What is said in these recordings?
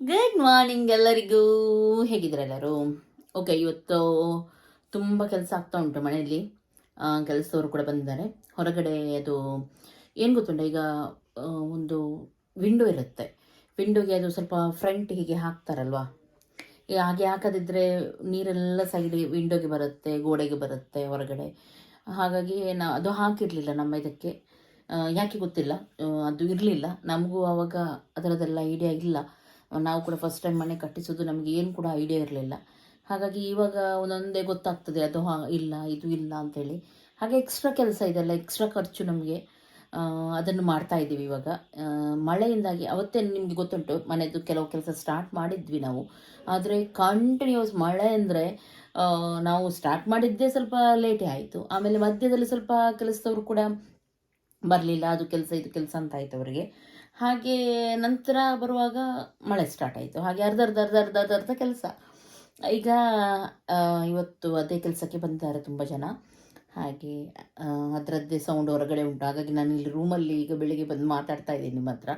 Good morning ಎಲ್ಲರಿಗೂ. ಹೇಗಿದ್ರೆ ಎಲ್ಲರೂ? Okay ಇವತ್ತು ತುಂಬ ಕೆಲಸ ಆಗ್ತಾ ಉಂಟು ಮನೆಯಲ್ಲಿ. ಕೆಲಸದವರು ಕೂಡ ಬಂದಿದ್ದಾರೆ. ಹೊರಗಡೆ ಅದು ಏನು ಗೊತ್ತುಂಟ? ಈಗ ಒಂದು ವಿಂಡೋ ಇರುತ್ತೆ. ವಿಂಡೋಗೆ ಅದು ಸ್ವಲ್ಪ ಫ್ರಂಟ್ ಹೀಗೆ ಹಾಕ್ತಾರಲ್ವಾ? ಹಾಗೆ ಹಾಕದಿದ್ದರೆ ನೀರೆಲ್ಲ ಸೈಡ್ ವಿಂಡೋಗೆ ಬರುತ್ತೆ, ಗೋಡೆಗೆ ಬರುತ್ತೆ ಹೊರಗಡೆ. ಹಾಗಾಗಿ ನಾ ಅದು ಹಾಕಿರಲಿಲ್ಲ ನಮ್ಮ ಇದಕ್ಕೆ. ಯಾಕೆ ಗೊತ್ತಿಲ್ಲ. ಅದು ಇರಲಿಲ್ಲ. ನಮಗೂ ಆವಾಗ ಅದರದೆಲ್ಲ ಐಡಿಯಾ ಇಲ್ಲ. ನಾವು ಕೂಡ ಫಸ್ಟ್ ಟೈಮ್ ಮನೆ ಕಟ್ಟಿಸೋದು ನಮಗೆ ಏನು ಕೂಡ ಐಡಿಯಾ ಇರಲಿಲ್ಲ. ಹಾಗಾಗಿ ಇವಾಗ ಒಂದೊಂದೇ ಗೊತ್ತಾಗ್ತದೆ, ಅದು ಹಾ, ಇಲ್ಲ, ಇದು ಇಲ್ಲ ಅಂತೇಳಿ. ಹಾಗೆ ಎಕ್ಸ್ಟ್ರಾ ಕೆಲಸ ಇದೆಲ್ಲ ಎಕ್ಸ್ಟ್ರಾ ಖರ್ಚು ನಮಗೆ. ಅದನ್ನು ಮಾಡ್ತಾ ಇದ್ದೀವಿ ಇವಾಗ. ಮಳೆಯಿಂದಾಗಿ ಅವತ್ತೇ ನಿಮಗೆ ಗೊತ್ತುಂಟು ಮನೆಯದು ಕೆಲವು ಕೆಲಸ ಸ್ಟಾರ್ಟ್ ಮಾಡಿದ್ವಿ ನಾವು. ಆದರೆ ಕಂಟಿನ್ಯೂಸ್ ಮಳೆ ಅಂದರೆ ನಾವು ಸ್ಟಾರ್ಟ್ ಮಾಡಿದ್ದೇ ಸ್ವಲ್ಪ ಲೇಟೇ ಆಯಿತು. ಆಮೇಲೆ ಮಧ್ಯದಲ್ಲಿ ಸ್ವಲ್ಪ ಕೆಲಸದವರು ಕೂಡ ಬರಲಿಲ್ಲ, ಅದು ಕೆಲಸ, ಇದು ಕೆಲಸ ಅಂತ ಆಯ್ತು ಅವರಿಗೆ. ಹಾಗೆ ನಂತರ ಬರುವಾಗ ಮಳೆ ಸ್ಟಾರ್ಟ್ ಆಯಿತು. ಹಾಗೆ ಅರ್ಧ ಅರ್ಧ ಅರ್ಧ ಅರ್ಧ ಅರ್ಧ ಅರ್ಧ ಕೆಲಸ. ಈಗ ಇವತ್ತು ಅದೇ ಕೆಲಸಕ್ಕೆ ಬಂದಿದ್ದಾರೆ ತುಂಬ ಜನ. ಹಾಗೆ ಅದರದ್ದೇ ಸೌಂಡ್ ಹೊರಗಡೆ ಉಂಟು. ಹಾಗಾಗಿ ನಾನು ಇಲ್ಲಿ ರೂಮಲ್ಲಿ ಈಗ ಬೆಳಿಗ್ಗೆ ಬಂದು ಮಾತಾಡ್ತಾ ಇದ್ದೀನಿ ನಿಮ್ಮ ಹತ್ರ.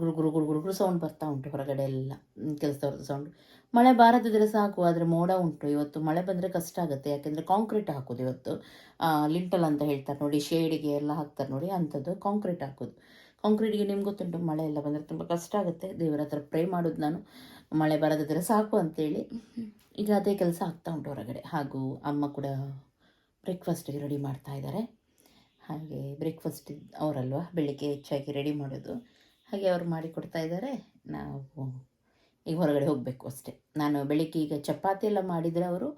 ಗುರು ಗುರು ಗುರು ಗುರು ಗುರು ಸೌಂಡ್ ಬರ್ತಾ ಉಂಟು ಹೊರಗಡೆ ಎಲ್ಲ. ಕೆಲಸದವ್ರದ್ದು ಸೌಂಡ್ ಮಳೆ ಬಾರದಿದ್ರೆ ಸಾಕು, ಆದರೆ ಮೋಡ ಉಂಟು. ಇವತ್ತು ಮಳೆ ಬಂದರೆ ಕಷ್ಟ ಆಗುತ್ತೆ. ಯಾಕೆಂದರೆ ಕಾಂಕ್ರೀಟ್ ಹಾಕೋದು ಇವತ್ತು. ಲಿಂಟಲ್ ಅಂತ ಹೇಳ್ತಾರೆ ನೋಡಿ ಶೇಡಿಗೆ ಎಲ್ಲ ಹಾಕ್ತಾರೆ ನೋಡಿ, ಅಂಥದ್ದು ಕಾಂಕ್ರೀಟ್ ಹಾಕೋದು. ಕಾಂಕ್ರೀಟ್ಗೆ ನಿಮ್ಗೆ ಗೊತ್ತುಂಟು, ಮಳೆ ಎಲ್ಲ ಬಂದರೆ ತುಂಬ ಕಷ್ಟ ಆಗುತ್ತೆ. ದೇವರ ಹತ್ರ ಪ್ರೇ ಮಾಡೋದು ನಾನು. ಮಳೆ ಬರದಿದ್ದರೆ ಸಾಕು ಅಂತೇಳಿ. ಈಗ ಅದೇ ಕೆಲಸ ಆಗ್ತಾ ಉಂಟು ಹೊರಗಡೆ. ಹಾಗೂ ಅಮ್ಮ ಕೂಡ ಬ್ರೇಕ್ಫಾಸ್ಟಿಗೆ ರೆಡಿ ಮಾಡ್ತಾ ಇದ್ದಾರೆ ಹಾಗೆ ಬ್ರೇಕ್ಫಾಸ್ಟ್ ಅವರಲ್ವಾ, ಬೆಳಿಗ್ಗೆ ಹೆಚ್ಚಾಗಿ ರೆಡಿ ಮಾಡೋದು. ಹಾಗೆ ಅವರು ಮಾಡಿ ಕೊಡ್ತಾ ಇದ್ದಾರೆ ನಾವು ಈಗ ಹೊರಗಡೆ ಹೋಗಬೇಕು ಅಷ್ಟೇ. ನಾನು ಬೆಳಿಗ್ಗೆ ಈಗ ಚಪಾತಿ ಎಲ್ಲ ಮಾಡಿದರೆ ಅವರು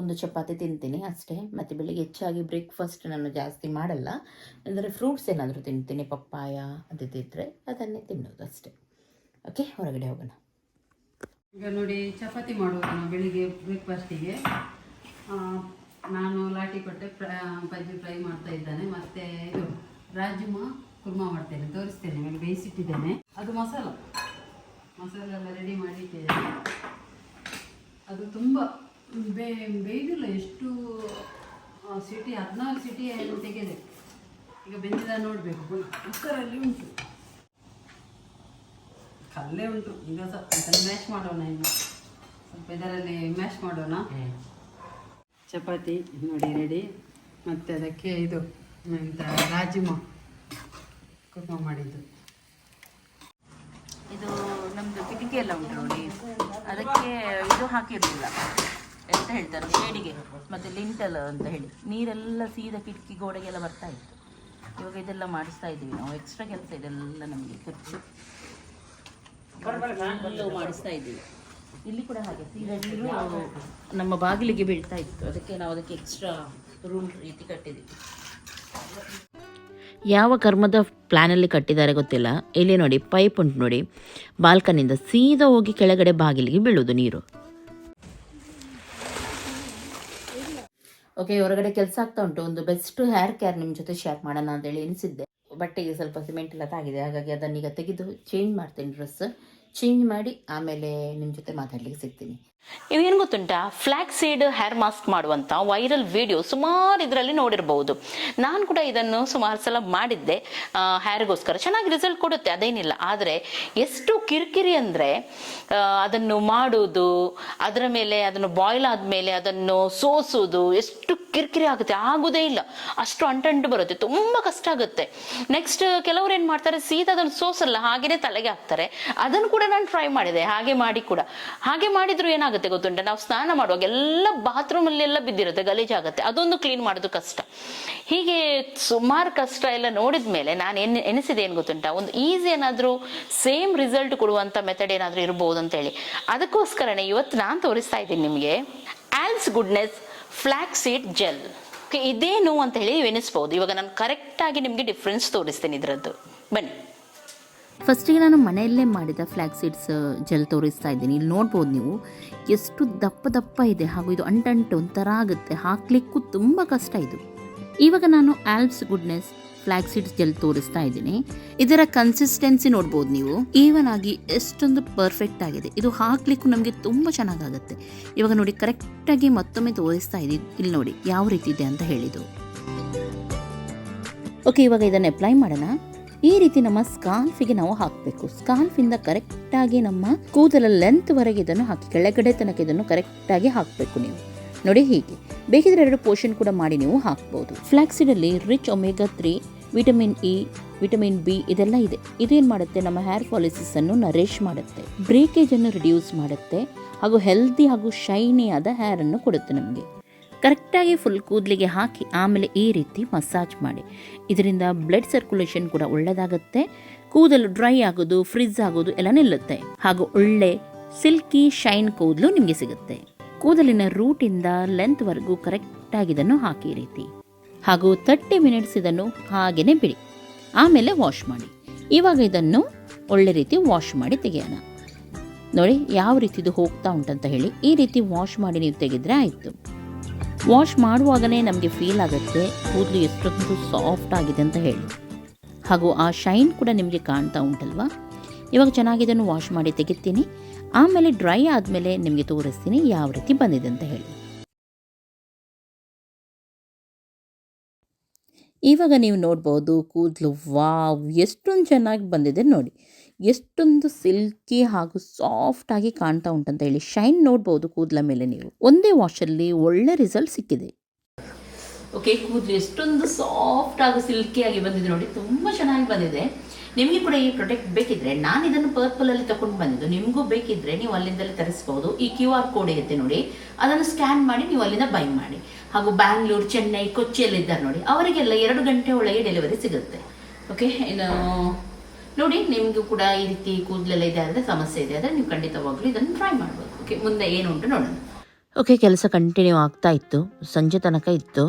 ಒಂದು ಚಪಾತಿ ತಿಂತೀನಿ ಅಷ್ಟೇ. ಮತ್ತು ಬೆಳಿಗ್ಗೆ ಹೆಚ್ಚಾಗಿ ಬ್ರೇಕ್ಫಾಸ್ಟ್ ನಾನು ಜಾಸ್ತಿ ಮಾಡಲ್ಲ. ಅಂದರೆ ಫ್ರೂಟ್ಸ್ ಏನಾದರೂ ತಿಂತೀನಿ, ಪಪ್ಪಾಯ ಅದಿದ್ದರೆ ಅದನ್ನೇ ತಿನ್ನೋದು ಅಷ್ಟೇ. ಓಕೆ ಹೊರಗಡೆ ಹೋಗೋಣ. ಈಗ ನೋಡಿ ಚಪಾತಿ ಮಾಡೋದು ನಾವು ಬೆಳಿಗ್ಗೆ ಬ್ರೇಕ್ಫಾಸ್ಟಿಗೆ ನಾನು ಲಾಟಿ ಕೊಟ್ಟೆ ಬಜ್ಜಿ ಫ್ರೈ ಮಾಡ್ತಾ ಇದ್ದಾನೆ. ಮತ್ತು ಇದು ರಾಜ್ಮಾ ಕುರ್ಮಾ ಮಾಡ್ತೇನೆ, ತೋರಿಸ್ತೇನೆ, ಮೇಲೆ ಬೇಯಿಸಿಟ್ಟಿದ್ದೇನೆ. ಅದು ಮಸಾಲ. ಮಸಾಲೆಲ್ಲ ರೆಡಿ ಮಾಡಿಟ್ಟಿದ್ದೇನೆ. ಅದು ತುಂಬ ಬೇ ಬೇಯ್ದಿಲ್ಲ ಎಷ್ಟು ಸಿಟಿ ಹದಿನಾರು ಸಿಟಿ ತೆಗೆದೆ. ಈಗ ಬೆಂದಿದ ನೋಡಬೇಕು. ಕುಕ್ಕರಲ್ಲಿ ಉಂಟು. ಕಲ್ಲೇ ಉಂಟು. ಈಗ ಸ್ವಲ್ಪ ಮ್ಯಾಶ್ ಮಾಡೋಣ ಇನ್ನು ಸ್ವಲ್ಪ ಇದರಲ್ಲಿ ಮ್ಯಾಶ್ ಮಾಡೋಣ. ಚಪಾತಿ ನೋಡಿ ರೆಡಿ ಮತ್ತು ಅದಕ್ಕೆ ಇದು ಎಂತ ರಾಜ್ಮಾ, ಕುರ್ಮ ಮಾಡಿದ್ದು. ಇದು ನಮ್ಮದು ಕಿಟಕಿ ಎಲ್ಲ ಉಂಟು ನೋಡಿ. ಅದಕ್ಕೆ ಇದು ಹಾಕಿರಲಿಲ್ಲ. ಹೇಳ್ತಾರೆ ಶೇಡಿಗೆ ಮತ್ತು ಲಿಂಟಲ್ ಅಂತ ಹೇಳಿ. ನೀರೆಲ್ಲ ಸೀದಾ ಕಿಟಕಿ ಗೋಡೆಗೆಲ್ಲ ಬರ್ತಾ ಇತ್ತು. ಇವಾಗ ಇದೆಲ್ಲ ಮಾಡಿಸ್ತಾ ಇದ್ದೀವಿ ನಾವು. ಎಕ್ಸ್ಟ್ರಾ ಕೆಲಸ ಇದೆಲ್ಲ ನಮಗೆ ಖರ್ಚು. ಮಾಡಿಸ್ತಾ ಇದ್ದೀವಿ. ಇಲ್ಲಿ ಕೂಡ ಹಾಗೆ ಸೀದಾ ನೀರು ನಮ್ಮ ಬಾಗಿಲಿಗೆ ಬೀಳ್ತಾ ಇತ್ತು. ಅದಕ್ಕೆ ನಾವು ಅದಕ್ಕೆ ಎಕ್ಸ್ಟ್ರಾ ರೂಮ್ ರೀತಿ ಕಟ್ಟಿದ್ದೀವಿ. ಯಾವ ಕರ್ಮದ ಪ್ಲ್ಯಾನಲ್ಲಿ ಕಟ್ಟಿದ್ದಾರೆ ಗೊತ್ತಿಲ್ಲ. ಇಲ್ಲಿ ನೋಡಿ ಪೈಪ್ ಉಂಟು ನೋಡಿ. ಬಾಲ್ಕನಿಂದ ಸೀದಾ ಹೋಗಿ ಕೆಳಗಡೆ ಬಾಗಿಲಿಗೆ ಬೀಳೋದು ನೀರು. ಓಕೆ ಹೊರಗಡೆ ಕೆಲಸ ಆಗ್ತಾ ಉಂಟು. ಒಂದು ಬೆಸ್ಟ್ ಹೇರ್ ಕೇರ್ ನಿಮ್ಮ ಜೊತೆ ಶೇರ್ ಮಾಡೋಣ ಅಂತೇಳಿ ಎನಿಸಿದ್ದೆ. ಬಟ್ಟೆಗೆ ಸ್ವಲ್ಪ ಸಿಮೆಂಟ್ ಎಲ್ಲ ತಾಗಿದೆ. ಹಾಗಾಗಿ ಅದನ್ನೀಗ ತೆಗೆದು ಚೇಂಜ್ ಮಾಡ್ತೀನಿ ಡ್ರೆಸ್ ಚೇಂಜ್ ಮಾಡಿ ಆಮೇಲೆ ನಿಮ್ಮ ಜೊತೆ ಮಾತಾಡ್ಲಿಕ್ಕೆ ಸಿಗ್ತೀನಿ. ಏನು ಗೊತ್ತುಂಟಾ? ಫ್ಲಾಕ್ ಸೀಡ್ ಹೇರ್ ಮಾಸ್ಕ್ ಮಾಡುವಂಥ ವೈರಲ್ ವಿಡಿಯೋ ಸುಮಾರು ಇದರಲ್ಲಿ ನೋಡಿರಬಹುದು ನಾನು ಕೂಡ ಇದನ್ನು ಸುಮಾರು ಸಲ ಮಾಡಿದ್ದೆ. ಹೇರ್ಗೋಸ್ಕರ ಚೆನ್ನಾಗಿ ರಿಸಲ್ಟ್ ಕೊಡುತ್ತೆ, ಅದೇನಿಲ್ಲ. ಆದರೆ ಎಷ್ಟು ಕಿರಿಕಿರಿ ಅಂದರೆ ಅದನ್ನು ಮಾಡುವುದು ಅದರ ಮೇಲೆ ಅದನ್ನು ಬಾಯ್ಲ್ ಆದಮೇಲೆ ಅದನ್ನು ಸೋಸೋದು, ಎಷ್ಟು ಕಿರಿಕಿರಿ ಆಗುತ್ತೆ, ಆಗೋದೇ ಇಲ್ಲ. ಅಷ್ಟು ಅಂಟಂಟು ಬರುತ್ತೆ, ತುಂಬ ಕಷ್ಟ ಆಗುತ್ತೆ. ನೆಕ್ಸ್ಟ್ ಕೆಲವರು ಏನು ಮಾಡ್ತಾರೆ, ಸೀದಾ ಅದನ್ನು ಸೋಸಲ್ಲ, ಹಾಗೇನೆ ತಲೆಗೆ ಹಾಕ್ತಾರೆ. ಅದನ್ನು ಕೂಡ ನಾನು ಟ್ರೈ ಮಾಡಿದೆ, ಹಾಗೆ ಮಾಡಿ ಕೂಡ. ಹಾಗೆ ಮಾಡಿದ್ರು ಏನಾಗುತ್ತೆ? ಗೊತ್ತುಂಟ? ನಾವು ಸ್ನಾನ ಮಾಡುವಾಗ ಎಲ್ಲ ಬಾತ್ರೂಮ್ ಅಲ್ಲಿ ಎಲ್ಲ ಬಿದ್ದಿರುತ್ತೆ ಗಲೀಜಾಗುತ್ತೆ ಅದೊಂದು ಕ್ಲೀನ್ ಮಾಡೋದು ಕಷ್ಟ. ಹೀಗೆ ಸುಮಾರು ಕಷ್ಟ ಎಲ್ಲ ನೋಡಿದ ಮೇಲೆ ನಾನು ಎನ್, ಎನಿಸಿದೆ ಏನು ಗೊತ್ತುಂಟ? ಒಂದು ಈಸಿ ಏನಾದರೂ ಸೇಮ್ ರಿಸಲ್ಟ್ ಕೊಡುವಂಥ ಮೆಥಡ್ ಏನಾದರೂ ಇರ್ಬೋದು ಅಂತೇಳಿ. ಅದಕ್ಕೋಸ್ಕರನೇ ಇವತ್ತು ನಾನು ತೋರಿಸ್ತಾ ಇದ್ದೀನಿ ನಿಮಗೆ Alps goodness flax seed gel ಇದೇನು ಅಂತ ಹೇಳಿ ಎನಿಸ್ಬೋದು. ಇವಾಗ ನಾನು ಕರೆಕ್ಟಾಗಿ ನಿಮಗೆ ಡಿಫ್ರೆನ್ಸ್ ತೋರಿಸ್ತೀನಿ ಇದರದ್ದು. ಬನ್ನಿ. ಫಸ್ಟಿಗೆ ನಾನು ಮನೆಯಲ್ಲೇ ಮಾಡಿದ ಫ್ಲ್ಯಾಕ್ ಸೀಡ್ಸ್ ಜೆಲ್ ತೋರಿಸ್ತಾ ಇದ್ದೀನಿ. ಇಲ್ಲಿ ನೋಡ್ಬೋದು ನೀವು. ಎಷ್ಟು ದಪ್ಪ ದಪ್ಪ ಇದೆ. ಹಾಗೂ ಇದು ಅಂಟಂಟು ಒಂಥರ ಆಗುತ್ತೆ. ಹಾಕ್ಲಿಕ್ಕೂ ತುಂಬ ಕಷ್ಟ ಇದು. ಇವಾಗ ನಾನು Alps goodness flax seeds gel ತೋರಿಸ್ತಾ ಇದ್ದೀನಿ. ಇದರ ಕನ್ಸಿಸ್ಟೆನ್ಸಿ ನೋಡ್ಬೋದು ನೀವು. ಈವನ್ ಆಗಿ ಎಷ್ಟೊಂದು ಪರ್ಫೆಕ್ಟ್ ಆಗಿದೆ. ಇದು ಹಾಕ್ಲಿಕ್ಕೂ ನಮಗೆ ತುಂಬ ಚೆನ್ನಾಗಾಗುತ್ತೆ. ಇವಾಗ ನೋಡಿ ಕರೆಕ್ಟಾಗಿ ಮತ್ತೊಮ್ಮೆ ತೋರಿಸ್ತಾ ಇದ್ದೀನಿ. ಇಲ್ಲಿ ನೋಡಿ, ಯಾವ ರೀತಿ ಇದೆ ಅಂತ ಹೇಳಿದ್ದು. ಓಕೆ ಇವಾಗ ಇದನ್ನು ಅಪ್ಲೈ ಮಾಡೋಣ. ಈ ರೀತಿ ನಮ್ಮ ಸ್ಕಾಲ್ಫಿಗೆ ನಾವು ಹಾಕಬೇಕು. ಸ್ಕಾಲ್ಫಿಂದ ಕರೆಕ್ಟಾಗಿ ನಮ್ಮ ಕೂದಲ ಲೆಂತ್ವರೆಗೆ ಇದನ್ನು ಹಾಕಿ ಕೆಳಗಡೆ ತನಕ ಇದನ್ನು ಕರೆಕ್ಟಾಗಿ ಹಾಕಬೇಕು ನೀವು. ನೋಡಿ ಹೀಗೆ. ಬೇಕಿದ್ರೆ ಎರಡು ಪೋರ್ಷನ್ ಕೂಡ ಮಾಡಿ ನೀವು ಹಾಕ್ಬೋದು. ಫ್ಲ್ಯಾಕ್ಸಿಡಲ್ಲಿ rich omega three vitamin E vitamin B ಇದೆಲ್ಲ ಇದೆ. ಇದೇನು ಮಾಡುತ್ತೆ? ನಮ್ಮ ಹೇರ್ ಪಾಲಿಸಿಸ್ ಅನ್ನು ನರೇಶ್ ಮಾಡುತ್ತೆ. ಬ್ರೇಕೇಜ್ ಅನ್ನು ರಿಡ್ಯೂಸ್ ಮಾಡುತ್ತೆ. ಹಾಗೂ ಹೆಲ್ದಿ ಹಾಗೂ ಶೈನಿ ಆದ ಹೇರ್ ಅನ್ನು ಕೊಡುತ್ತೆ ನಮಗೆ. ಕರೆಕ್ಟಾಗಿ ಫುಲ್ ಕೂದಲಿಗೆ ಹಾಕಿ ಆಮೇಲೆ ಈ ರೀತಿ ಮಸಾಜ್ ಮಾಡಿ. ಇದರಿಂದ ಬ್ಲಡ್ ಸರ್ಕ್ಯುಲೇಷನ್ ಕೂಡ ಒಳ್ಳೆಯದಾಗುತ್ತೆ ಕೂದಲು ಡ್ರೈ ಆಗೋದು ಫ್ರಿಜ್ ಆಗೋದು ಎಲ್ಲ ನಿಲ್ಲುತ್ತೆ. ಹಾಗೂ ಒಳ್ಳೆ ಸಿಲ್ಕಿ ಶೈನ್ ಕೂದಲು ನಿಮಗೆ ಸಿಗುತ್ತೆ. ಕೂದಲಿನ ರೂಟಿಂದ ಲೆಂತ್ವರೆಗೂ ಕರೆಕ್ಟಾಗಿ ಇದನ್ನು ಹಾಕಿ ರೀತಿ. ಹಾಗೂ ತರ್ಟಿ ಮಿನಿಟ್ಸ್ ಇದನ್ನು ಹಾಗೆಯೇ ಬಿಡಿ. ಆಮೇಲೆ ವಾಶ್ ಮಾಡಿ. ಇವಾಗ ಇದನ್ನು ಒಳ್ಳೆ ರೀತಿ ವಾಶ್ ಮಾಡಿ ತೆಗೆಯೋಣ. ನೋಡಿ, ಯಾವ ರೀತಿದು ಹೋಗ್ತಾ ಉಂಟಂತ ಹೇಳಿ. ಈ ರೀತಿ ವಾಶ್ ಮಾಡಿ ನೀವು ತೆಗೆದ್ರೆ ಆಯಿತು. ವಾಶ್ ಮಾಡುವಾಗಲೇ ನಮಗೆ ಫೀಲ್ ಆಗುತ್ತೆ. ಕೂದಲು ಎಷ್ಟೊಂದು ಸಾಫ್ಟ್ ಆಗಿದೆ ಅಂತ ಹೇಳಿ. ಹಾಗೂ ಆ ಶೈನ್ ಕೂಡ ನಿಮಗೆ ಕಾಣ್ತಾ ಉಂಟಲ್ವಾ? ಇವಾಗ ಚೆನ್ನಾಗಿ ಇದನ್ನು ವಾಶ್ ಮಾಡಿ ತೆಗಿತೀನಿ. ಆಮೇಲೆ ಡ್ರೈ ಆದಮೇಲೆ ನಿಮಗೆ ತೋರಿಸ್ತೀನಿ ಯಾವ ರೀತಿ ಬಂದಿದೆ ಅಂತ ಹೇಳಿ. ಇವಾಗ ನೀವು ನೋಡ್ಬೋದು ಕೂದಲು ವಾವ್ ಎಷ್ಟೊಂದು ಚೆನ್ನಾಗಿ ಬಂದಿದೆ ನೋಡಿ. ಎಷ್ಟೊಂದು ಸಿಲ್ಕಿ ಹಾಗೂ ಸಾಫ್ಟಾಗಿ ಕಾಣ್ತಾ ಉಂಟಂತ ಹೇಳಿ ಶೈನ್ ನೋಡ್ಬೋದು ಕೂದಲ ಮೇಲೆ ನೀವು. ಒಂದೇ ವಾಶಲ್ಲಿ ಒಳ್ಳೆ ರಿಸಲ್ಟ್ ಸಿಕ್ಕಿದೆ. ಓಕೆ ಕೂದಲು ಎಷ್ಟೊಂದು ಸಾಫ್ಟ್ ಸಿಲ್ಕಿ ಆಗಿ ಬಂದಿದೆ ನೋಡಿ, ತುಂಬ ಚೆನ್ನಾಗಿ ಬಂದಿದೆ. ನಿಮಗೆ ಕೂಡ ಈ ಪ್ರಾಡಕ್ಟ್ ಬೇಕಿದ್ರೆ ನಾನು ಇದನ್ನು ಪರ್ಪಲಲ್ಲಿ ತಗೊಂಡು ಬಂದಿದ್ದು. ನಿಮಗೂ ಬೇಕಿದ್ರೆ ನೀವು ಅಲ್ಲಿಂದಲೇ ತರಿಸ್ಬೋದು. ಈ ಕ್ಯೂ ಆರ್ ಕೋಡ್ ಇರುತ್ತೆ ನೋಡಿ, ಅದನ್ನು ಸ್ಕ್ಯಾನ್ ಮಾಡಿ ನೀವು ಅಲ್ಲಿಂದ ಬೈ ಮಾಡಿ. ಹಾಗೂ ಬ್ಯಾಂಗ್ಳೂರು, ಚೆನ್ನೈ ಕೊಚ್ಚಿಯಲ್ಲಿ ಇದ್ದಾರೆ ನೋಡಿ, ಅವರಿಗೆಲ್ಲ ಎರಡು ಗಂಟೆ ಒಳಗೆ ಡೆಲಿವರಿ ಸಿಗುತ್ತೆ. ಓಕೆ ಇನ್ನು ನೋಡಿ ನಿಮಗೂ ಕೂಡ ಈ ರೀತಿ ಕೂದಲೆಲ್ಲ ಇದೆ ಅಂದ್ರೆ ಸಮಸ್ಯೆ ಇದೆ. ಆದರೆ ನೀವು ಖಂಡಿತವಾಗ್ಲೂ ಇದನ್ನು ಟ್ರೈ ಮಾಡ್ಬೋದು ಓಕೆ ಮುಂದೆ ಏನು ಉಂಟು ನೋಡೋಣ. ಓಕೆ ಕೆಲಸ ಕಂಟಿನ್ಯೂ ಆಗ್ತಾ ಇತ್ತು. ಸಂಜೆ ತನಕ ಇತ್ತು.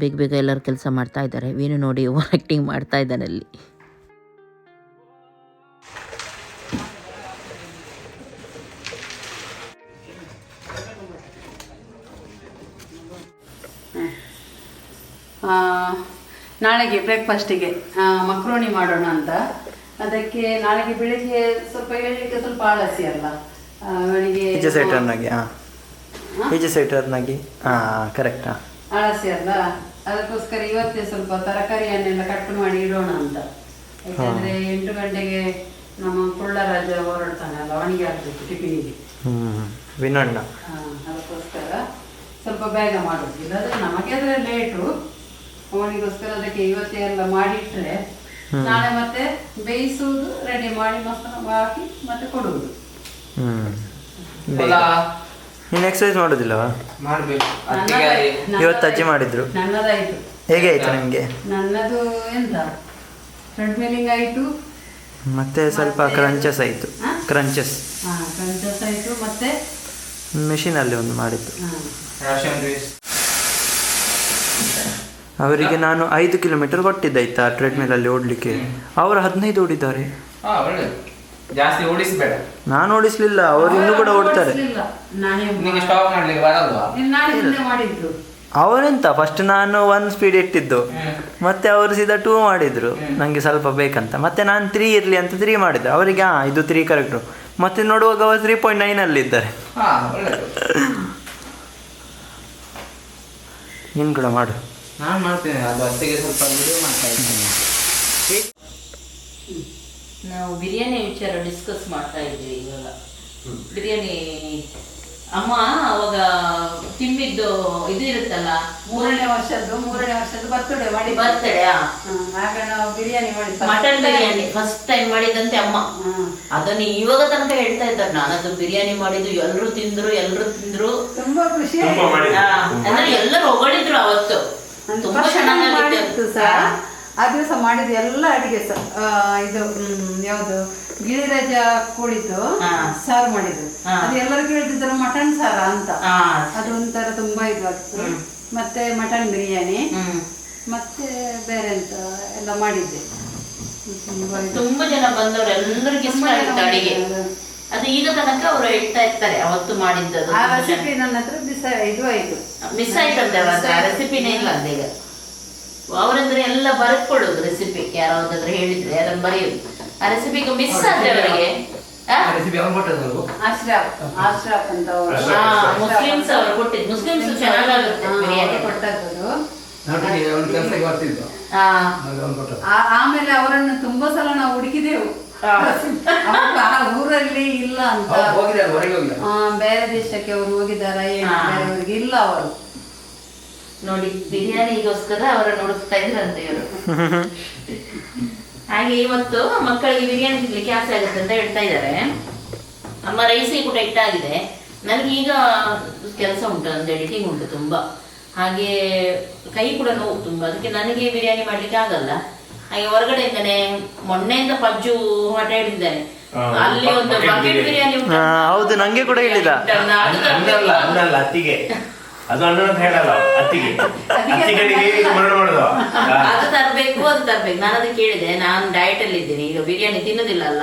ಬೇಗ ಬೇಗ ಎಲ್ಲರೂ ಕೆಲಸ ಮಾಡ್ತಾ ಇದ್ದಾರೆ. ವೀನು ನೋಡಿ ಓವರ್ ಆ್ಯಕ್ಟಿಂಗ್ ಮಾಡ್ತಾ ಇದ್ದಾನೆ ಅಲ್ಲಿ. ಆ, ನಾಳೆಗೆ ಬ್ರೇಕ್ಫಾಸ್ಟಿಗೆ ಮಕ್ರೋಣಿ ಮಾಡೋಣ ಅಂತ. ಅದಕ್ಕೆ ನಾಳೆಗೆ ಬೆಳಿಗ್ಗೆ ಸ್ವಲ್ಪ ಹೇಳಲಿಕ್ಕೆ ಸ್ವಲ್ಪ ಆಲಸಿ ಅಲ್ಲ. ಅವನಿಗೆ ಈಚೆ ಸೈಡ್ ಟರ್ನ್ ಆಗಿ ಹಾಂ ಈಚೆ ಸೈಡ್ ಹಾಂ ಕರೆಕ್ಟ್ ಹಾಂ ಆಲಸಿ ಅಲ್ಲ? ಅದಕ್ಕೋಸ್ಕರ ಇವತ್ತೇ ಸ್ವಲ್ಪ ತರಕಾರಿಯನ್ನೆಲ್ಲ ಕಟ್ ಮಾಡಿ ಇಡೋಣ ಅಂತ. ಯಾಕಂದ್ರೆ ಎಂಟು ಗಂಟೆಗೆ ನಮ್ಮ ಕುಳ್ಳರಾಜ ಹೊರಡ್ತಾನಲ್ಲ ಅವನಿಗೆ ಆಗ್ಬೇಕು ಟಿಫಿನಿಗೆ. ಹ್ಮ್ ವಿನಣ್ಣ ಅದಕ್ಕೋಸ್ಕರ ಸ್ವಲ್ಪ ಬೇಗ ಮಾಡೋದು. ಇಲ್ಲಾದ್ರೆ ನಮಗೆ ಆದ್ರೆ ಲೇಟು. ಅವನಿಗೋಸ್ಕರ ಅದಕ್ಕೆ ಇವತ್ತೇ ಎಲ್ಲ ಮಾಡಿಟ್ರೆ ನಾಳೆ ಮತ್ತೆ ಬೇಯಿಸುವುದು ರೆಡಿ ಮಾಡಿ ಮಸಾಲ ಹಾಕಿ ಮತ್ತೆ ಕೊಡುವುದು. ನೀನು ಎಕ್ಸಸೈಸ್ ಮಾಡೋದಿಲ್ಲವಾ ಮಾಡ್ಬೇಕು. ಇವತ್ತು ಅಜ್ಜಿ ಮಾಡಿದ್ರು. ನನ್ನದಾಯ್ತು ಹೇಗೆ ಆಯ್ತು ನಿಮಗೆ ನನ್ನದು ಎಂತ? ಟ್ರೆಡ್ಮಿಲಿಂಗ್ ಆಯಿತು. ಮತ್ತೆ ಸ್ವಲ್ಪ ಕ್ರಂಚಸ್ ಆಯಿತು. ಕ್ರಂಚಸ್ ಕ್ರಂಚಸ್ ಆಯಿತು. ಮತ್ತೆ ಮೆಷಿನಲ್ಲಿ ಒಂದು ಮಾಡಿದ್ದು. ಹಾಂ. ರಾಶನ್ ರೇಸ್ ಅವರಿಗೆ ನಾನು ಐದು ಕಿಲೋಮೀಟರ್ ಕೊಟ್ಟಿದ್ದಾಯ್ತಾ ಟ್ರೆಡ್ಮಿಲಲ್ಲಿ ಓಡಲಿಕ್ಕೆ. ಅವರು ಹದಿನೈದು ಓಡಿದ್ದಾರೆ. ಹಾ ಒಳ್ಳೇದು. ಜಾಸ್ತಿ ಓಡಿಸ್ಬೇಡ. ನಾನು ಓಡಿಸ್ಲಿಲ್ಲ ಅವರು ಇನ್ನೂ ಕೂಡ ಓಡ್ತಾರೆ. ನಿಮಗೆ ಸ್ಟಾಪ್ ಮಾಡ್ಲಿಕ್ಕೆ ಬರಲ್ವಾ? ಅವರೆಂತ ಫಸ್ಟ್ ನಾನು ಒನ್ ಸ್ಪೀಡ್ ಇಟ್ಟಿದ್ದು ಮತ್ತೆ ಅವರು ಸೀದಾ ಟೂ ಮಾಡಿದ್ರು. ನನಗೆ ಸ್ವಲ್ಪ ಬೇಕಂತ. ಮತ್ತೆ ನಾನು ತ್ರೀ ಇರಲಿ ಅಂತ ತ್ರೀ ಮಾಡಿದ್ರು ಅವರಿಗೆ ಹಾಂ ಇದು ತ್ರೀ ಕರೆಕ್ಟು ಮತ್ತೆ ನೋಡುವಾಗ ಅವರು ತ್ರೀ ಪಾಯಿಂಟ್ ನೈನಲ್ಲಿ ಇದ್ದಾರೆ. ಹಾ ಒಳ್ಳೇದು. ನೀನು ಕೂಡ ಮಾಡು. ನಾನು ಮಾಡ್ತೇನೆ. ಅದು ಅತ್ತೆಗೆ ಸ್ವಲ್ಪ ವಿಡಿಯೋ ಮಾಡ್ತಾ ಇದ್ದೀನಿ. ನಾವು ಬಿರಿಯಾನಿ ವಿಚಾರ ಡಿಸ್ಕಸ್ ಮಾಡ್ತಾ ಇದ್ವಿ ಇವಾಗ. ಬಿರಿಯಾನಿ ಅಮ್ಮ ಅವಾಗ ತಿಂಬಿದ್ದು ಇದು ಇರುತ್ತಲ್ಲ? ಮೂರನೇ ವರ್ಷದ್ದು ಮೂರನೇ ವರ್ಷದ್ದು ಬರ್ತಡೆ ಮಾಡಿ ಬರ್ತಡೆ ಆಗ ನಾವು ಬಿರಿಯಾನಿ ಮಾಡಿ ಮಟನ್ ಬಿರಿಯಾನಿ ಫಸ್ಟ್ ಟೈಮ್ ಮಾಡಿದಂತೆ ಅಮ್ಮ. ಹ್ಮ್. ಅದನ್ನ ಇವಾಗ ತನಕ ಹೇಳ್ತಾ ಇದ್ದಾರೆ. ನಾನು ಅದು ಬಿರಿಯಾನಿ ಮಾಡಿದ್ದು ಎಲ್ಲರೂ ತಿಂದ್ರು ಎಲ್ಲರೂ ತಿಂದ್ರು. ತುಂಬಾ ಖುಷಿ ಅಂದ್ರೆ ಎಲ್ಲರೂ ಹೊಗಳಿದ್ರು ಅವತ್ತು. ತುಂಬಾ ಚೆನ್ನಾಗಿ ಮಾಡಿತ್ತು ಸಹ ಆ ದಿವಸ ಮಾಡಿದ ಎಲ್ಲ ಅಡಿಗೆ ಸರ್. ಇದು ಯಾವುದು ಗಿರಿರಾಜ ಕೋಳಿದ್ದು ಹಾ. ಸಾರು ಮಾಡಿದ್ರು. ಅದು ಎಲ್ಲರೂ ಕೇಳ್ತಿದ್ರು ಮಟನ್ ಸಾರ ಅಂತ. ಅದು ಒಂಥರ ತುಂಬಾ ಇದು ಆಗ್ತದೆ ಮತ್ತೆ ಮಟನ್ ಬಿರಿಯಾನಿ. ಮತ್ತೆ ಬೇರೆ ಅಂತ ಎಲ್ಲ ಮಾಡಿದ್ದೆ. ತುಂಬಾ ಜನ ಬಂದವರು ಎಲ್ಲರಿಗೂ ಇಷ್ಟ ಅಡಿಗೆ. ಅದು ಈಗ ತನಕ ಅವರು ಹೇಳ್ತಾ ಇರ್ತಾರೆ ಅವತ್ತು ಮಾಡಿದ್ದದು. ಆ ರೆಸಿಪಿ ನನ್ನ ಹತ್ರ ಮಿಸ್ ಇದು ಆಯ್ತು. ಮಿಸ್ ಆಯ್ತಂತೆ ಅವತ್ತು ಆ ರೆಸಿಪಿನೇ ಇಲ್ಲ ಅಂತ ಈಗ ಅವರಂದ್ರೆ ಎಲ್ಲ ಬರೆದ್ಕೊಳ್ಳೋದು ರೆಸಿಪಿ ಯಾರಾದ್ರೆ ಹೇಳಿದ್ರೆ ಅದನ್ನ ಬರೆಯೋದು. ಆ ರೆಸಿಪಿಗೆ ಮಿಸ್ ಆದ್ರೆ ಅವರಿಗೆ. ಮುಸ್ಲಿಮ್ಸ್ ಅವರು ಕೊಟ್ಟಿದ್ದು. ಮುಸ್ಲಿಮ್ಸ್ ಚೆನ್ನಾಗಾಗುತ್ತೆ ಹಾ, ಬಿರಿಯಾನಿ. ಕೊಟ್ಟದ್ದು. ಆಮೇಲೆ ಅವರನ್ನು ತುಂಬಾ ಸಲ ನಾವು ಹುಡುಕಿದೆವು. ಅವರು ಆ ಊರಲ್ಲಿ ಇಲ್ಲ ಅಂತ. ಹೋಗಿದ್ದಾರೆ ಹೊರಗೆ ಹೋಗಿದ್ದಾರೆ. ಆ, ಬೇರೆ ದೇಶಕ್ಕೆ ಅವ್ರು ಹೋಗಿದಾರ ಏನು? ಹಾ. ಬೇರೆಯವ್ರಿಗೆ ಇಲ್ಲ ಅವರು. ನೋಡಿ ಬಿರಿಯಾನಿಗೋಸ್ಕರ ಅವರನ್ನು ಹುಡುಕ್ತಾ ಇದ್ರಂತೆ ಇವರು. ಹಾಗೆ ಇವತ್ತು ಮಕ್ಕಳಿಗೆ ಬಿರಿಯಾನಿ ತಿನ್ಲಿಕ್ಕೆ ಆಸೆ ಆಗುತ್ತೆ ಅಂತ ಹೇಳ್ತಾ ಇದ್ದಾರೆ. ಅಮ್ಮ ರೈಸಿ ಕೂಡ ಇಟ್ಟಾಗಿದೆ ನನಗೆ ಈಗ ಕೆಲಸ ಉಂಟು ಒಂದು ಎಡಿಟಿಂಗ್ ಉಂಟು ತುಂಬಾ. ಹಾಗೆ ಕೈ ಕೂಡ ನೋವು ತುಂಬಾ. ಅದಕ್ಕೆ ನನಗೆ ಬಿರಿಯಾನಿ ಮಾಡ್ಲಿಕ್ಕೆ ಆಗಲ್ಲ. ಹಾಗೆ ಹೊರಗಡೆಯಿಂದನೇ ಮೊನ್ನೆಯಿಂದ ಪಜ್ಜು ಹಠ ಹಿಡಿದಿದ್ದಾನೆ ಅಲ್ಲಿ ಒಂದು ಬಕೆಟ್ ಬಿರಿಯಾನಿ. ಹೌದು, ನಂಗೆ ಕೂಡ ಹೇಳಿದ. ತರ್ಬೇಕು. ಅಣ್ಣಲ್ಲ ಅಣ್ಣಲ್ಲ ಅತ್ತಿಗೆ. ಅದು ಅಣ್ಣನ ಅಂತ ಹೇಳಲ್ಲ ಅತ್ತಿಗೆ. ಅತ್ತಿಗಳಿಗೆ ಇದು ಮಾಡುದು? ಅದು ತರಬೇಕು ಅದು ತರ್ಬೇಕು. ನಾನು ಅದಕ್ಕೆ ಕೇಳಿದೆ ನಾನು ಡಯಟ್ ಅಲ್ಲಿ ಇದ್ದೀನಿ ಈಗ ಬಿರಿಯಾನಿ ತಿನ್ನೋದಿಲ್ಲ ಅಲ್ಲ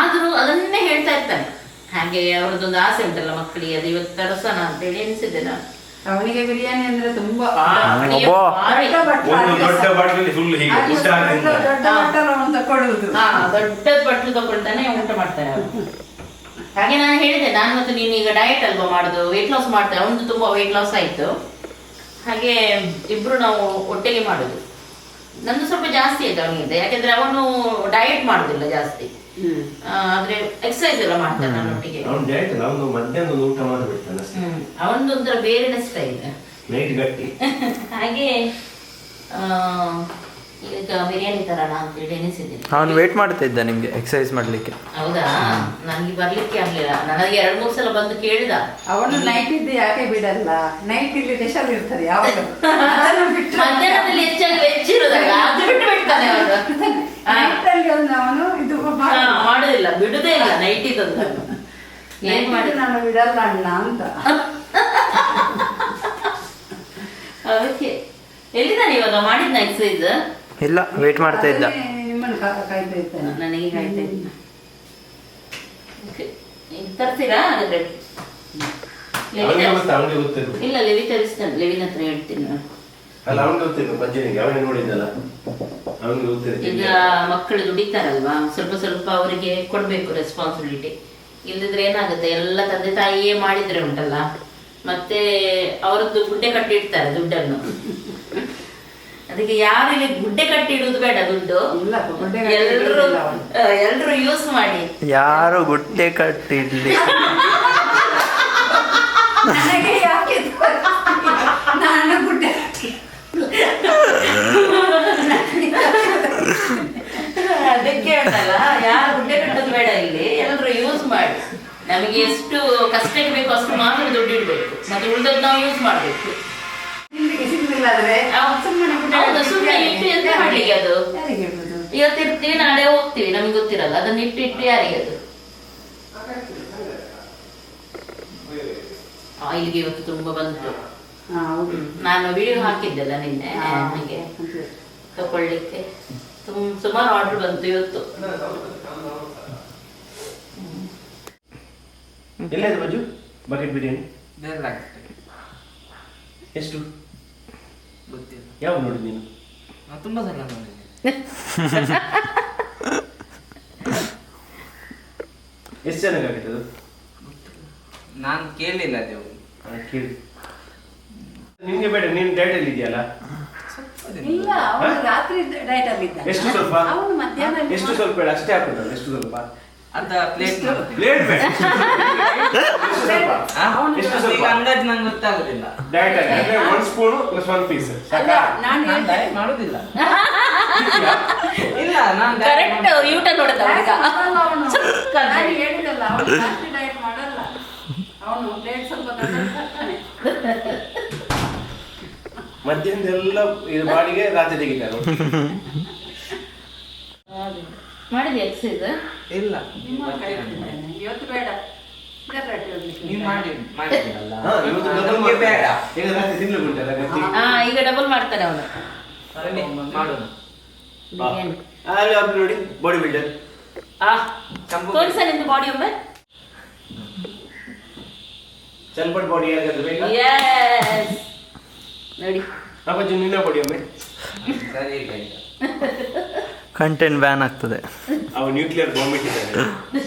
ಆದ್ರೂ ಅದನ್ನೇ ಹೇಳ್ತಾ ಇರ್ತಾನೆ. ಹಾಗೆ ಅವ್ರದ್ದೊಂದು ಆಸೆ ಉಂಟಲ್ಲ ಮಕ್ಕಳಿಗೆ ಅದು ಇವತ್ತು ಅಂತ ಅಂತೇಳಿ ಎನಿಸಿದ್ದೆ ನಾನು. ಅವನಿಗೆ ಬಿರಿಯಾನಿ ಅಂದ್ರೆ ತುಂಬಾ ಬಟ್ಲು ಒಂದು ದೊಡ್ಡ ಸ- ಬಾಟಲಿ ಹೀಗೆ ಹಾ. ಬಟ್ಲು ತಗೊಳ್ತಾನೆ ಊಟ ಮಾಡ್ತಾನೆ ಅವ್ರು. ಹಾಗೆ ನಾನು ಹೇಳಿದೆ ನಾನು ಮತ್ತು ನೀನು ಈಗ ಡಯಟ್ ಅಲ್ವಾ ಮಾಡುದು ವೆಯ್ಟ್ ಲಾಸ್ ಮಾಡ್ತಾರೆ ಒಂದು ತುಂಬಾ ವೆಯ್ಟ್ ಲಾಸ್ ಆಯ್ತು. ಹಾಗೆ ಇಬ್ರು ನಾವು ಒಟ್ಟಿಗೆ ಮಾಡುದು. ನಂದು ಸ್ವಲ್ಪ ಜಾಸ್ತಿ ಆಯ್ತು ಅವನಿಗೆ ಯಾಕಂದ್ರೆ ಅವನು ಡಯಟ್ ಮಾಡುದಿಲ್ಲ ಜಾಸ್ತಿ. ಆದ್ರೆ ಎಕ್ಸರ್ಸೈಸ್ ಎಲ್ಲ ಮಾಡ್ತಾನೆ ನನ್ನೊಟ್ಟಿಗೆ. ಅವ್ನು ಅಲ್ಲ ಅವನು ಮಧ್ಯಾಹ್ನ ಒಂದು ಊಟ ಮಾಡಿಬಿಡ್ತಾನೆ ಹ್ಮ್. ಅವನದೊಂಥರ ಬೇರೆನೇ ಸ್ಟೈಲ್ ನೈಟ್ ಗಟ್ಟಿ. ಹಾಗೆ ಈಗ ಬಿರಿಯಾನಿ ತರೋಣ ಅಂತೇಳಿ ಎನಿಸಿದ್ದೀನಿ ಅವನು ವೇಟ್ ಮಾಡ್ತಾ ಇದ್ದ ನಿಮ್ಗೆ ಎಕ್ಸರ್ಸೈಸ್ ಮಾಡ್ಲಿಕ್ಕೆ. ಹೌದಾ? ನನಗೆ ಬರ್ಲಿಕ್ಕೆ ಆಗಲಿಲ್ಲ. ನನಗೆ ಎರಡು ಮೂರು ಸಲ ಬಂದು ಕೇಳಿದ. ಅವನು ನೈಟ್ ಇದ್ದು ಯಾಕೆ ಬಿಡಲ್ಲ? ನೈಟ್ ಇಲ್ಲಿ ಸ್ಪೆಷಲ್ ಇರ್ತದೆ ಯಾವಾಗ? ಮಧ್ಯಾಹ್ನದಲ್ಲಿ ಹೆಚ್ಚಾಗಿ ವೆಜ್ ಇರೋದಲ್ಲ ಅದು ಬಿಟ್ಟು ಬಿಡ್ತಾನೆ ಅವನು. ಅವನು ಇದು ಮಾಡೋದಿಲ್ಲ. ಮಾಡುದು. ಬಿಡುದೇ ಇಲ್ಲ ನೈಟ್ ಇದ್ದದ್ದು ಏನ್ Night ಮಾಡಿ ನಾನು ಬಿಡಲ್ಲ ಅಣ್ಣ ಅಂತ. ಓಕೆ ಎಲ್ಲಿದ್ದಾನೆ ಇವಾಗ? ಮಾಡಿದ್ನ ಎಕ್ಸೈಸ್ ಇಲ್ಲ ವೇಟ್ ಮಾಡ್ತಾ ಇದ್ದ. ನಿಮ್ಮನ್ನು ಕಾಯ್ತಾ ಇದ್ದಾನೆ. ನನಗೆ ಕಾಯ್ತಾ ಇದ್ದ. ತರ್ತೀರಾ? ಹಾಗಾದ್ರೆ. ಇಲ್ಲ ಲೆವಿ ತರಿಸ್ತಾನೆ ಲೆವಿನ ಹತ್ರ ಹೇಳ್ತೀನಿ ನಾನು. ಅಲ್ಲ ಅವನು ಗೊತ್ತಿತ್ತು ಅವನೇ ನೋಡಿದ್ದಲ್ಲ. ಅವನಿಗೆ ಗೊತ್ತಿರುತ್ತೆ ಈಗ ಮಕ್ಕಳು ದುಡಿತಾರಲ್ವಾ? ಸ್ವಲ್ಪ ಸ್ವಲ್ಪ ಅವರಿಗೆ ಕೊಡ್ಬೇಕು ರೆಸ್ಪಾನ್ಸಿಬಿಲಿಟಿ ಇಲ್ಲದಿದ್ರೆ ಏನಾಗುತ್ತೆ? ಎಲ್ಲ ತಂದೆ ತಾಯಿಯೇ ಮಾಡಿದ್ರೆ ಉಂಟಲ್ಲ? ಮತ್ತೆ ಅವರದ್ದು ಗುಡ್ಡೆ ಕಟ್ಟಿಡ್ತಾರೆ ದುಡ್ಡನ್ನು. ಅದಕ್ಕೆ ಯಾರಿಗೆ ಇಲ್ಲಿ ಗುಡ್ಡೆ ಕಟ್ಟಿಡುವುದು ಬೇಡ ದುಡ್ಡು. ಇಲ್ಲ, ಗುಡ್ಡೆ ಎಲ್ಲರೂ ಎಲ್ಲರೂ ಯೂಸ್ ಮಾಡಿ. ಯಾರು ಗುಡ್ಡೆ ಕಟ್ಟಿಡ್ಲಿ ನನಗೆ ಯಾಕೆ ನಾನು ಗುಡ್ಡೆ ಅದಕ್ಕೆ ಉಂಟಲ್ಲ ಯಾರು ಗುಡ್ಡೆ ಕಟ್ಟೋದು ಬೇಡ ಇಲ್ಲಿ ಎಲ್ಲರೂ ಯೂಸ್ ಮಾಡಿ ನಮಗೆ ಎಷ್ಟು ಕಷ್ಟಕ್ಕೆ ಬೇಕು ಅಷ್ಟು ಮಾತ್ರ ದುಡ್ಡು ಇಡಬೇಕು ಮತ್ತೆ ಉಳಿದದ್ದು ನಾವು ಯೂಸ್ ಮಾಡಬೇಕು. ಮಾಡ್ಲಿಕ್ಕೆ ಅದು? ಇವತ್ತು ಇರ್ತೀವಿ ನಾಳೆ ಹೋಗ್ತೀವಿ ನಮ್ಗೆ ಗೊತ್ತಿರಲ್ಲ. ಅದನ್ನ ಇಟ್ಟು ಇಟ್ಟು ಯಾರಿಗೆ ಅದು? ಆಯಿಲ್ಗೆ ಇವತ್ತು ತುಂಬಾ ಬಂತು. ನಾನು ವಿಡಿಯೋ ಹಾಕಿದ್ದೆಲ್ಲ ನಿನ್ನೆ ಹಾಗೆ. ತಕೊಳ್ಳಿಕ್ಕೆ. ತುಂಬ ಸುಮಾರು ಆರ್ಡರ್ ಬಂತು ಇವತ್ತು. ಎಲ್ಲಾಯ್ತು ಬಜ್ಜು? ಬಕೆಟ್ ಬಿರಿಯಾನಿ ಬೇರೆ ಆಗ್ತದೆ ಎಷ್ಟು? ಗೊತ್ತಿಲ್ಲ. ಯಾವಾಗ ನೋಡಿ ನೀನು? ನಾನು ತುಂಬಾ ಸಲ ನೋಡಿದ್ದೀನಿ ಎಷ್ಟು ಚೆನ್ನಾಗಾಗುತ್ತೆ ಅದು? ನಾನು ಕೇಳಲಿಲ್ಲ ದೇವು ಹಾ, ಕೇಳಿ. ನಿನ್ಗೆ ಬೇಡ ನೀನು ಡೈಟಲ್ಲಿ ಇದೆಯಲ್ಲ? ಇಲ್ಲ ಅವನು ರಾತ್ರಿ ಡಯಟ್ ಅಲ್ಲಿ ಇದ್ದ ಎಷ್ಟು ಸ್ವಲ್ಪ? ಅವನು ಮಧ್ಯಾಹ್ನ ಎಷ್ಟು ಸ್ವಲ್ಪ ಬೇಡ ಅಷ್ಟೇ ಹಾಕೋದು ಎಷ್ಟು ಸ್ವಲ್ಪ? ಅದ ಪ್ಲೇಟ್ ಪ್ಲೇಟ್ ಬೇಡ. ಈಗ ಅಂದಾಜು ನಂಗೆ ಗೊತ್ತಾಗುದಿಲ್ಲ. ಡೈಟ್ ಆಗಿ ಅಂದ್ರೆ one spoon plus one piece ನಾನು ಡಯಟ್. ಮಾಡುದಿಲ್ಲ. ಇಲ್ಲ. ನಾನು ಕರೆಕ್ಟ್. ಯೂಟ ನಾನು ಹೇಳಿದಲ್ಲ ಅವನು ರಾತ್ರಿ ಡಯಟ್ ಮಾಡಲ್ಲ. ಅವನು ಪ್ಲೇಟ್ ಸ್ವಲ್ಪ ತಗೊಂಡು ಬರ್ತಾನೆ. ಎಲ್ಲ ಇದು ಬಾಡಿಗೆ ರಾತ್ರಿ ತೆಗಿತಾರೆ. ಮಾಡಿದ್ಯಾ ಎಕ್ಸೈಸ್ ಇಲ್ಲ. ನಿಮ್ಮ ಕೈ ಹಿಡಿದಿದ್ದೇನೆ. ಇವತ್ತು ಬೇಡ. ಇದರಲ್ಲಿ ಹೋಗ್ಲಿಕ್ಕೆ ನೀವು ಮಾಡಿ ಮಾಡಿದ್ರಲ್ಲ ಹಾ, ಇವತ್ತು double ನಮ್ಗೆ ಮಾಡ್ತಾರೆ. ಬೇಡ. ಈಗ ರಾತ್ರಿ ತಿನ್ಲಿಕ್ಕೆ ಉಂಟಲ್ಲ ಗಟ್ಟಿ ಹಾ ಈಗ ಡಬಲ್ ಮಾಡ್ತಾನೆ ಅವನು. ಸರಿ, ಮಾಡೋಣ. ಬಿರಿಯಾನಿ. ಅಲ್ಲಿ ಅವ್ರು ನೋಡಿ ಬಾಡಿ ಬಿಲ್ಡರ್ ಆ ಚಂಪು ತೋರಿಸ ನಿಂದು ಬಾಡಿ ಒಮ್ಮೆ. ಚಲ್ಪಟ್ ಬಾಡಿ ಯಾರಿಗಾದ್ರು ಬೇಕಾ? Yes. ನೋಡಿ. ಅಪ್ಪಾಜಿ ನಿನ್ನ ಬಾಡಿ ಒಮ್ಮೆ? ಸರಿ ಈಗ ಈಗ ಕಂಟೆಂಟ್ ಬ್ಯಾನ್ ಆಗ್ತದೆ. ಅವ ನ್ಯೂಕ್ಲಿಯರ್ ಬಾಂಬ್ ಇಟ್ಟಿದ್ದಾರೆ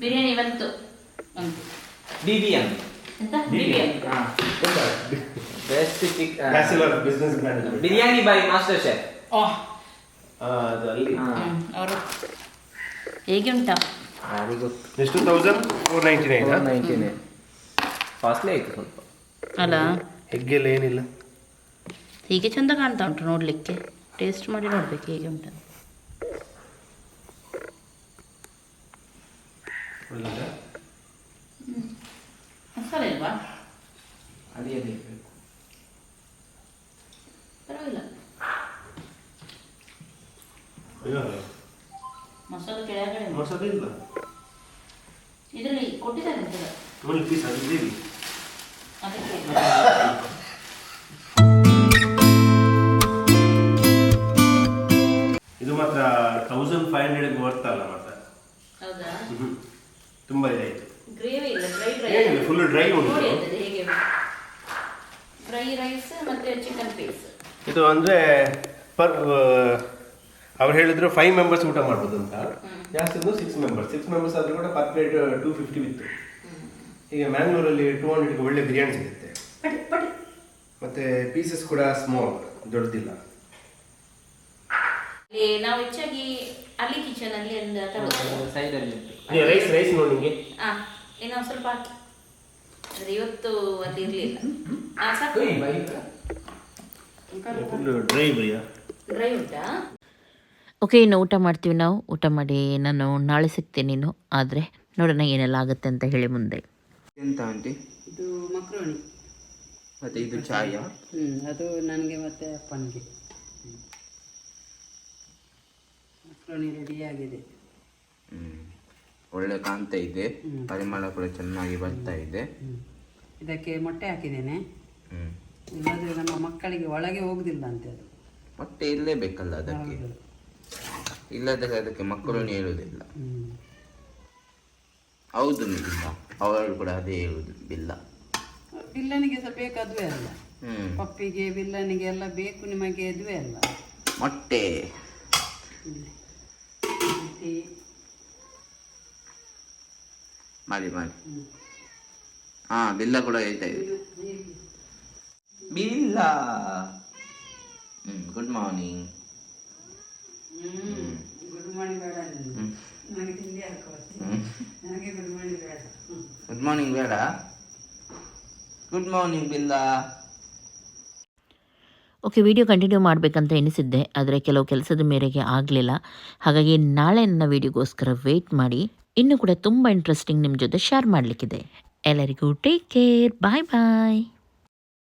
ಬಿರಿಯಾನಿ ಬಂತು. ಬಿ ಬಿ ಎಂ ಎಂತ? B B M best bachelor business manager biryani by master chef ಅವರು. ಹೇಗೆ ಉಂಟಾ ಎಷ್ಟು? ತೌಸಂಡ್ ಫೋರ್ ನೈಂಟಿ ನೈನ್ ನೈಂಟಿನೇ ಕಾಸ್ಟ್ಲಿ ಆಯ್ತು ಸ್ವಲ್ಪ. ಅಲ್ಲ? ಹೆಗ್ಗೆಲ್ಲ ಏನಿಲ್ಲ. ಹೀಗೆ ಚಂದ ಕಾಣ್ತಾ ಉಂಟು ನೋಡಲಿಕ್ಕೆ. ಟೇಸ್ಟ್ ಮಾಡಿ ನೋಡ್ಬೇಕು ಹೇಗೆ ಉಂಟು. ಮಸಾಲೆ ಇಲ್ವಾ ಬೇಕು. ಪರವಾಗಿಲ್ಲ. ಅಯ್ಯೋ ಮಸಾಲೆ ಕೆಳಗಡೆ. ಮಸಾಲೆ ಇಲ್ಲ. ಇದರಲ್ಲಿ ಕೊಟ್ಟಿದ್ದಾರೆ ಅಂತ ಓನ್ಲಿ ಪೀಸ್ ಅದು ಗ್ರೇವಿ ಅದಕ್ಕೆ. ಇದು ಮಾತ್ರ ತೌಸಂಡ್ ಫೈವ್ ಹಂಡ್ರೆಡ್ ವರ್ತ್ ಅಲ್ಲ ಮಾತ್ರ. ಹೌದಾ. ತುಂಬಾ ಇದಾಯ್ತು ಗ್ರೇವಿ ಇಲ್ಲ ಡ್ರೈ ಏನಿಲ್ಲ ಡ್ರೈ ಫುಲ್ ಡ್ರೈ ಉಂಟು ಹೇಗೆ ಡ್ರೈ ರೈಸ್ ಮತ್ತೆ ಚಿಕನ್ ಪೀಸ್ ಇದು ಅಂದ್ರೆ ಪರ್ ಅವ್ರು ಹೇಳಿದ್ರು ಫೈವ್ ಮೆಂಬರ್ಸ್ ಊಟ ಮಾಡ್ಬೋದು ಅಂತ. ಜಾಸ್ತಿ ಅಂದ್ರೆ ಸಿಕ್ಸ್ ಮೆಂಬರ್ಸ್ ಸಿಕ್ಸ್ ಮೆಂಬರ್ಸ್ ಆದ್ರೂ ಕೂಡ ಪರ್ ಪ್ಲೇಟ್ ಟೂ ಫಿಫ್ಟಿ ಬಿತ್ತು. ಈಗ ಮ್ಯಾಂಗ್ಳೂರಲ್ಲಿ ಟೂ ಹಂಡ್ರೆಡ್ಗೆ ಒಳ್ಳೆ ಬಿರಿಯಾನಿ ಸಿಗುತ್ತೆ. ಮತ್ತೆ ಪೀಸಸ್ ಕೂಡ ಸ್ಮಾಲ್ ದೊಡ್ಡದಿಲ್ಲ. ಇಲ್ಲಿ ನಾವು ಹೆಚ್ಚಾಗಿ ಅಲ್ಲಿ ಕಿಚನ್ ಅಲ್ಲಿ ಎಲ್ಲ ಸೈಡ್ ಅಲ್ಲಿ ರೈಸ್ ರೈಸ್ ನೋಡಿ ನಿಮಗೆ. ಆ ಏನೋ ಸ್ವಲ್ಪ ಹಾಕಿ. ಅಂದ್ರೆ ಇವತ್ತು ಅಲ್ಲಿ ಇರಲಿಲ್ಲ. ಆ ಸಾಕು. ಡ್ರೈ ಬಿರಿಯಾ ಡ್ರೈ ಉಂಟಾ? ಓಕೆ ಇನ್ನು ಊಟ ಮಾಡ್ತೀವಿ ನಾವು. ಊಟ ಮಾಡಿ ನಾನು ನಾಳೆ ಸಿಗ್ತೀನಿ ನೀನು ಆದರೆ ನೋಡೋಣ ಏನೆಲ್ಲ ಆಗುತ್ತೆ ಅಂತ ಹೇಳಿ ಮುಂದೆ. ಎಂತ ಆಂಟಿ? ಇದು ಮಕ್ರೋಣಿ. ಮತ್ತೆ ಇದು ಚಾಯ? ಹ್ಞೂ ಅದು ನನಗೆ ಮತ್ತೆ ಅಪ್ಪನಿಗೆ. ಮಕ್ರೋಣಿ ರೆಡಿಯಾಗಿದೆ ಆಗಿದೆ. ಒಳ್ಳೆ ಕಾಣ್ತಾ ಇದೆ. ಪರಿಮಳ ಕೂಡ ಚೆನ್ನಾಗಿ ಬರ್ತಾ ಇದೆ. ಇದಕ್ಕೆ ಮೊಟ್ಟೆ ಹಾಕಿದ್ದೇನೆ. ಇಲ್ಲದ್ರೆ ನಮ್ಮ ಮಕ್ಕಳಿಗೆ ಒಳಗೆ ಹೋಗುದಿಲ್ಲ ಅಂತೆ ಅದು. ಮೊಟ್ಟೆ ಇರಲೇಬೇಕಲ್ಲ ಅದಕ್ಕೆ? ಇಲ್ಲದ್ರೆ ಅದಕ್ಕೆ ಮಕ್ಕಳು ಹೇಳುವುದಿಲ್ಲ. ಹೌದು ನಿಲ್ಲ ಅವಳು ಕೂಡ ಅದೇ ಹೇಳುವುದು ಬಿಲ್ಲ ಬಿಲ್ಲನಿಗೆ ಸಹ ಬೇಕು ಅದುವೇ ಅಲ್ಲ? ಹ್ಮ್. ಪಪ್ಪಿಗೆ ಬಿಲ್ಲನಿಗೆ ಎಲ್ಲ ಬೇಕು ನಿಮಗೆ ಅದುವೇ ಅಲ್ಲ? ಮೊಟ್ಟೆ. ಮತ್ತೆ? ಮಾಡಿ ಮಾಡಿ. ಹಾ ಬಿಲ್ಲ ಕೂಡ ಹೇಳ್ತಾ ಇದೆ ಬಿಲ್ಲ. Hmm good morning good morning ಬೇಡ ಗುಡ್ ಮಾರ್ನಿಂಗ್ ಬಿಲ್ಲ ಓಕೆ ವಿಡಿಯೋ ಕಂಟಿನ್ಯೂ ಮಾಡಬೇಕಂತ ಎನಿಸಿದ್ದೆ ಆದರೆ ಕೆಲವು ಕೆಲಸದ ಮೇರೆಗೆ ಆಗಲಿಲ್ಲ. ಹಾಗಾಗಿ ನಾಳೆ ನನ್ನ ವಿಡಿಯೋಗೋಸ್ಕರ ವೆಯ್ಟ್ ಮಾಡಿ ಇನ್ನೂ ಕೂಡ ತುಂಬ ಇಂಟ್ರೆಸ್ಟಿಂಗ್ ನಿಮ್ಮ ಜೊತೆ ಶೇರ್ ಮಾಡಲಿಕ್ಕಿದೆ. ಎಲ್ಲರಿಗೂ ಟೇಕ್ ಕೇರ್ ಬಾಯ್ ಬಾಯ್